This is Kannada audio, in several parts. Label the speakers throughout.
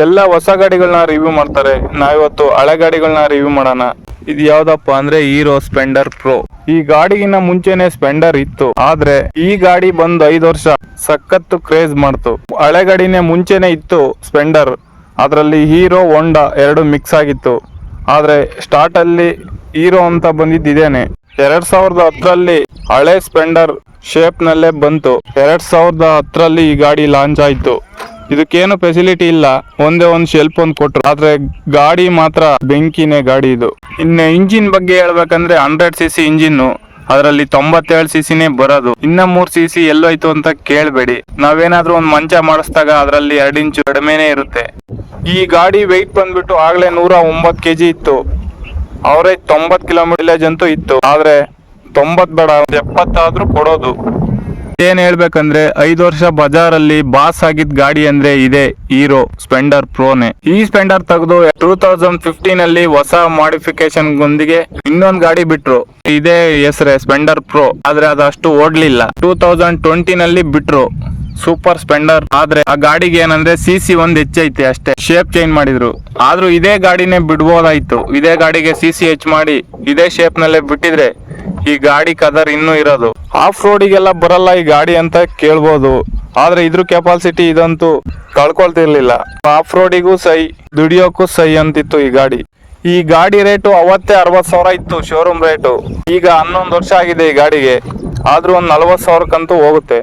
Speaker 1: ಎಲ್ಲ ಹೊಸ ಗಾಡಿಗಳನ್ನ ರಿವ್ಯೂ ಮಾಡ್ತಾರೆ. ನಾವಿವತ್ತು ಹಳೆ ಗಾಡಿಗಳನ್ನ ರಿವ್ಯೂ ಮಾಡೋಣ. ಇದು ಯಾವ್ದಪ್ಪ ಅಂದ್ರೆ ಹೀರೋ ಸ್ಪೆಂಡರ್ ಪ್ರೋ ಈ ಗಾಡಿಗಿನ್ನ ಮುಂಚೆನೆ ಸ್ಪೆಂಡರ್ ಇತ್ತು. ಆದ್ರೆ ಈ ಗಾಡಿ ಬಂದು ಐದು ವರ್ಷ ಸಖತ್ತು ಕ್ರೇಜ್ ಮಾಡ್ತು. ಹಳೆ ಗಾಡಿನೇ ಮುಂಚೆನೆ ಇತ್ತು ಸ್ಪೆಂಡರ್ ಅದರಲ್ಲಿ ಹೀರೋ ಹೋಂಡಾ ಎರಡು ಮಿಕ್ಸ್ ಆಗಿತ್ತು. ಆದ್ರೆ ಸ್ಟಾರ್ಟ್ ಅಲ್ಲಿ ಹೀರೋ ಅಂತ ಬಂದಿದ್ದೇನೆ ಎರಡ್ ಸಾವಿರದ ಹತ್ತರಲ್ಲಿ ಹಳೆ ಸ್ಪೆಂಡರ್ ಶೇಪ್ ನಲ್ಲೇ ಬಂತು. ಎರಡ್ ಸಾವಿರದ ಹತ್ತರಲ್ಲಿ ಈ ಗಾಡಿ ಲಾಂಚ್ ಆಯ್ತು. ಇದಕ್ಕೇನು ಫೆಸಿಲಿಟಿ ಇಲ್ಲ. ಒಂದೇ ಒಂದು ಶೆಲ್ಫ್ ಒಂದು ಕೊಟ್ರು. ಆದ್ರೆ ಗಾಡಿ ಮಾತ್ರ ಬೆಂಕಿನೇ ಗಾಡಿ ಇದು. ಇನ್ನು ಇಂಜಿನ್ ಬಗ್ಗೆ ಹೇಳ್ಬೇಕಂದ್ರೆ ಹಂಡ್ರೆಡ್ ಸಿ ಸಿ ಇಂಜಿನ್ ಅದರಲ್ಲಿ ತೊಂಬತ್ತೇಳು ಸಿ ಸಿನೇ ಬರೋದು. ಇನ್ನ ಮೂರ್ ಸಿ ಸಿ ಎಲ್ಲೋಯ್ತು ಅಂತ ಕೇಳಬೇಡಿ. ನಾವೇನಾದ್ರೂ ಒಂದು ಮಂಚ ಮಾಡಿಸಿದಾಗ ಅದರಲ್ಲಿ ಎರಡು ಇಂಚು ಕಡಿಮೆನೇ ಇರುತ್ತೆ. ಈ ಗಾಡಿ ವೆಯ್ಟ್ ಬಂದ್ಬಿಟ್ಟು ಆಗಲೇ ನೂರ ಒಂಬತ್ತು ಕೆಜಿ ಇತ್ತು. ಅವರೇಜ್ ತೊಂಬತ್ ಕಿಲೋಮೀಟರ್ ಅಂತೂ ಇತ್ತು. ಆದ್ರೆ ತೊಂಬತ್ ಬೇಡ ಎಪ್ಪತ್ತಾದ್ರೂ ಕೊಡೋದು. ಏನ್ ಹೇಳ್ಬೇಕಂದ್ರೆ ಐದು ವರ್ಷ ಬಜಾರಲ್ಲಿ ಬಾಸ್ ಆಗಿದ್ ಗಾಡಿ ಅಂದ್ರೆ ಇದೆ ಹೀರೋ ಸ್ಪೆಂಡರ್ ಪ್ರೋನೆ. ಈ ಸ್ಪೆಂಡರ್ ತೆಗೆದು ಟೂ ತೌಸಂಡ್ ಫಿಫ್ಟೀನ್ ಅಲ್ಲಿ ಹೊಸ ಮಾಡಿಫಿಕೇಶನ್ ಗೊಂದಿಗೆ ಇನ್ನೊಂದ್ ಗಾಡಿ ಬಿಟ್ರು. ಇದೇ ಹೆಸರೇ ಸ್ಪೆಂಡರ್ ಪ್ರೋ. ಆದ್ರೆ ಅದು ಅಷ್ಟು ಓಡ್ಲಿಲ್ಲ. ಟೂ ತೌಸಂಡ್ ಟ್ವೆಂಟಿ ನಲ್ಲಿ ಬಿಟ್ರು. Super Splendor. ಆದ್ರೆ ಆ ಗಾಡಿಗೆ ಏನಂದ್ರೆ ಸಿ ಸಿ ಒಂದ್ ಹೆಚ್ಚೈತೆ ಅಷ್ಟೇ. ಶೇಪ್ ಚೇಂಜ್ ಮಾಡಿದ್ರು. ಆದ್ರೂ ಇದೇ ಗಾಡಿನೇ ಬಿಡ್ಬೋದಾಯ್ತು. ಇದೇ ಗಾಡಿಗೆ ಸಿ ಸಿ ಹೆಚ್ ಮಾಡಿ, ಇದೇ ಶೇಪ್ ನಲ್ಲೇ ಬಿಟ್ಟಿದ್ರೆ ಈ ಗಾಡಿ ಕದರ್ ಇನ್ನೂ ಇರೋದು. ಆಫ್ ರೋಡಿಗೆಲ್ಲ ಬರಲ್ಲ ಈ ಗಾಡಿ ಅಂತ ಕೇಳ್ಬೋದು. ಆದ್ರೆ ಇದ್ರ ಕೆಪಾಸಿಟಿ ಇದಂತೂ ಕಳ್ಕೊಳ್ತಿರ್ಲಿಲ್ಲ. ಆಫ್ ರೋಡಿಗೂ ಸೈ, ದುಡಿಯೋಕ್ಕೂ ಸೈ ಅಂತಿತ್ತು ಈ ಗಾಡಿ. ಈ ಗಾಡಿ ರೇಟು ಅವತ್ತೇ ಅರವತ್ ಸಾವಿರ ಇತ್ತು ಶೋರೂಮ್ ರೇಟು. ಈಗ ಹನ್ನೊಂದು ವರ್ಷ ಆಗಿದೆ ಈ ಗಾಡಿಗೆ. ಆದ್ರೂ ಒಂದ್ ನಲ್ವತ್ ಸಾವಿರಕ್ಕಂತೂ ಹೋಗುತ್ತೆ.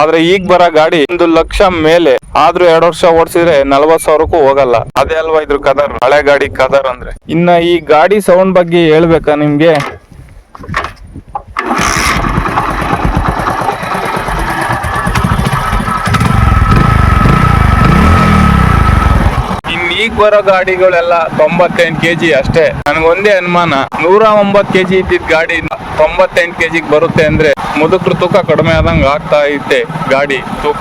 Speaker 1: ಆದ್ರೆ ಈಗ ಬರೋ ಗಾಡಿ ಒಂದು ಲಕ್ಷ ಮೇಲೆ. ಆದ್ರೂ ಎರಡು ವರ್ಷ ಓಡಿಸಿದ್ರೆ ನಲ್ವತ್ ಸಾವಿರಕ್ಕೂ ಹೋಗಲ್ಲ. ಅದೇ ಅಲ್ವಾ ಇದ್ರ ಕದರ್? ಹಳೆ ಗಾಡಿ ಕದರ್ ಅಂದ್ರೆ. ಇನ್ನ ಈ ಗಾಡಿ ಸೌಂಡ್ ಬಗ್ಗೆ ಹೇಳ್ಬೇಕಾ ನಿಮ್ಗೆ? ಈಗ ಬರೋ ಗಾಡಿಗಳೆಲ್ಲ ತೊಂಬತ್ತೆಂಟು ಕೆಜಿ ಅಷ್ಟೇ. ನನಗೊಂದೇ ಅನುಮಾನ ನೂರ ಒಂಬತ್ತು ಕೆಜಿ ಇದ್ದಿದ್ದ ಗಾಡಿ ತೊಂಬತ್ತೆಂಟು ಕೆಜಿಗೆ ಬರುತ್ತೆ ಅಂದ್ರೆ ಮುದುಕರು ತೂಕ ಕಡಿಮೆ ಆದಂಗ್ ಆಗ್ತಾ ಐತೆ ಗಾಡಿ ತೂಕ.